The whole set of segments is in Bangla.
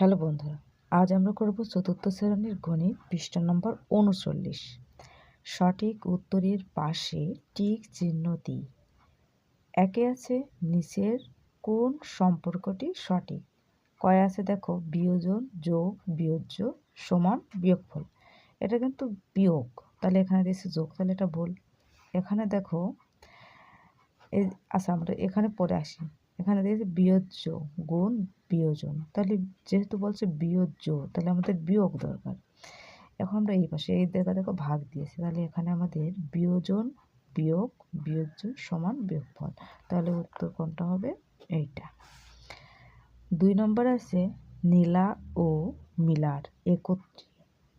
হ্যালো বন্ধুরা, আজ আমরা করব চতুর্থ শ্রেণির গণিত পৃষ্ঠা নম্বর উনচল্লিশ। সঠিক উত্তরের পাশে টিক চিহ্ন দিই একে আছে নিচের কোন সম্পর্কটি সঠিক? কয় আছে দেখো, বিয়োজন যোগ বিয়োজ্য সমান বিয়োগফল। এটা কিন্তু বিয়োগ, তাহলে এখানে দিয়েছে যোগ, তাহলে এটা ভুল। এখানে দেখো আচ্ছা আমরা এখানে পরে আসি। এখানে দিয়েছে বিয়োজ্য, গুণ বিয়োজন। তাহলে যেহেতু বলছে বিয়োজ্য, তাহলে আমাদের বিয়োগ দরকার। এখন আমরা এই পাশে, এই দেখা, দেখো, ভাগ দিয়েছে। তাহলে এখানে আমাদের বিয়োজন বিয়োগ বিয়োজ্য সমান বিয়োগফল। তাহলে উত্তর কোনটা হবে? এইটা। দুই নম্বর আছে নীলা ও মিলার একত্রে।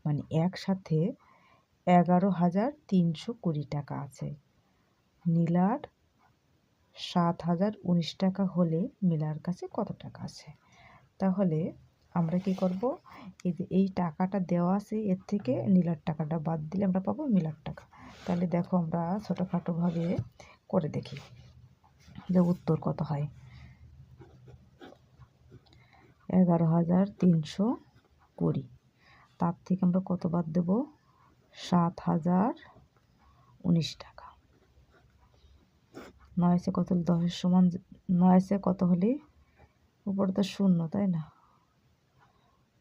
মানে একসাথে এগারো হাজার তিনশো কুড়ি টাকা আছে। নীলার সাত হাজার উনিশ টাকা হলে মিলার কাছে কত টাকা আছে? তাহলে আমরা কি করব? এই যে এই টাকাটা দেওয়া আছে, এর থেকে নীলার টাকাটা বাদ দিলে আমরা পাবো মিলার টাকা। তাহলে দেখো আমরা ছোটোখাটোভাবে করে দেখি যে উত্তর কত হয়। এগারো হাজার তিনশো কুড়ি। তার থেকে আমরা কত বাদ দেব? সাত হাজার উনিশ টাকা। নয় আছে কত দশের সমান নয় কত হলে উপরে তো শূন্য, তাই না?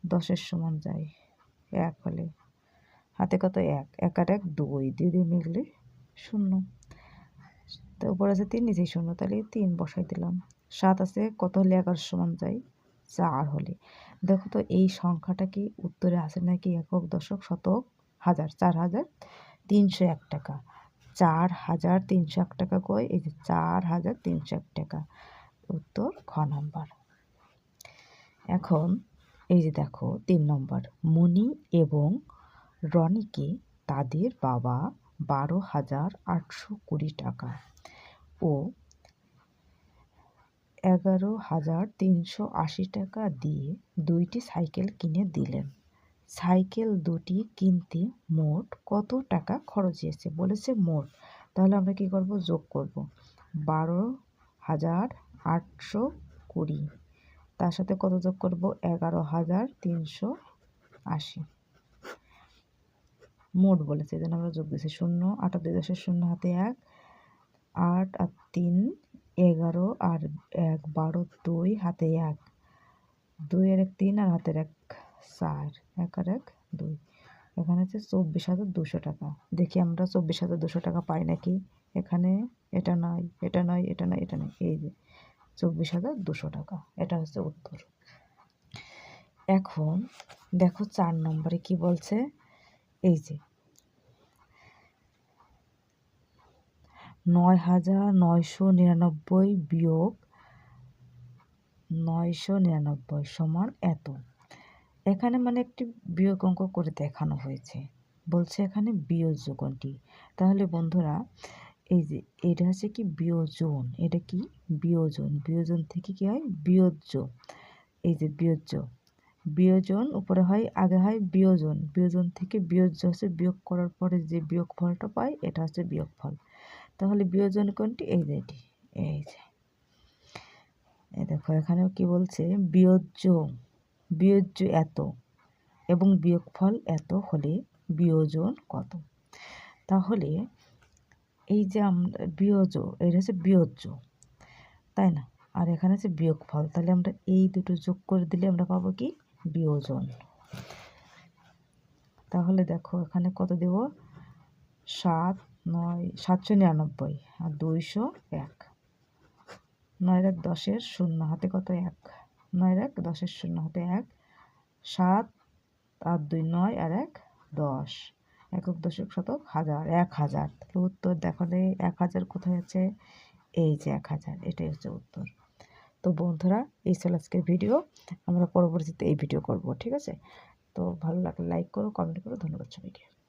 দশের সমান যায় এক হলে। হাতে কত এক? এক আর এক দুই দুই দিয়ে মিললে শূন্য। তো উপরে আছে তিন, নিচেই শূন্য, তাহলে তিন বসাই দিলাম। সাত আছে কত হলে এগারো সমান যায় চার হলে। দেখো তো এই সংখ্যাটা কি উত্তরে আছে নাকি একক, দশক, শতক? হাজার, চার হাজার তিনশো এক টাকা। চার হাজার তিনশো এক টাকা কই? এই যে চার হাজার তিনশো এক টাকা। উত্তর খ নম্বর। এখন এই যে দেখো, তিন নম্বর। মণি এবং রনিকে তাদের বাবা বারো হাজার আটশো কুড়ি টাকা ও এগারো হাজার তিনশো আশি টাকা দিয়ে দুইটি সাইকেল কিনে দিলেন। সাইকেল দুটি কিনতে মোট কত টাকা খরচ হয়েছে? বলেছে মোট। তাহলে আমরা কি করব? যোগ করব। বারো হাজার আটশো কুড়ি। তার সাথে কত যোগ করব? এগারো হাজার তিনশো আশি। মোট বলেছে জন্য আমরা যোগ দিয়েছি শূন্য। আট দুই দশের শূন্য হাতে এক। আট আর তিন, এগারো আর এক, বারো দুই হাতে এক। দুই আর এক তিন আর হাতের এক চার, এক আর এক, দুই। এখানে হচ্ছে চব্বিশ হাজার দুশো টাকা। দেখি আমরা চব্বিশ হাজার দুশো টাকা পাই নাকি? এখানে এটা নয় এটা নয় এটা নয় এটা নয় এই যে, চব্বিশ হাজার দুশো টাকা। এটা হচ্ছে উত্তর। এখন দেখো চার নম্বরে কি বলছে? এই যে, নয় হাজার নয়শো নিরানব্বই বিয়োগ নয়শো নিরানব্বই সমান এত। এখানে মানে একটি বিয়োগ অঙ্ক করে দেখানো হয়েছে। বলছে এখানে বিয়োজকটি তাহলে বন্ধুরা, এই যে এটা হচ্ছে কি বিয়োজন? এটা কি? বিয়োজন। বিয়োজন থেকে কি হয়? বিয়োজ্য। এই যে বিয়োজ্য। বিয়োজন উপরে হয়, আগে হয় বিয়োজন। বিয়োজন থেকে বিয়োজ্য হচ্ছে বিয়োগ করার পরে যে বিয়োগ ফলটা পাই এটা হচ্ছে বিয়োগ ফল তাহলে বিয়োজন কোনটি? এই যে এটি। এই যে। দেখো, এখানেও কি বলছে? বিয়োজ্য। বিয়োজ্য এত এবং বিয়োগফল এত হলে বিয়োজন কত? তাহলে এই যে আমরা বিয়োজ এটা হচ্ছে বিয়োজ্য, তাই না? আর এখানে হচ্ছে বিয়োগফল, তাহলে আমরা এই দুটো যোগ করে দিলে আমরা পাবো কি? বিয়োজন। তাহলে দেখো এখানে কত দেব? সাত, নয়, সাতশো নিরানব্বই আর দুইশো এক। নয় এক দশের শূন্য, হাতে কত? এক। নয় এক, দশের শূন্য হাতে এক, সাত আর দুই, নয় আর এক, দশ। একক দশক শতক হাজার, এক হাজার। তাহলে উত্তর দেখালে এক হাজার কোথায় আছে? এই যে এক হাজার, এটাই হচ্ছে উত্তর। তো বন্ধুরা, এই ছিল আজকের ভিডিও। আমরা পরবর্তীতে এই ভিডিও করব, ঠিক আছে? তো ভালো লাগলে লাইক করো কমেন্ট করো, ধন্যবাদ সবাইকে।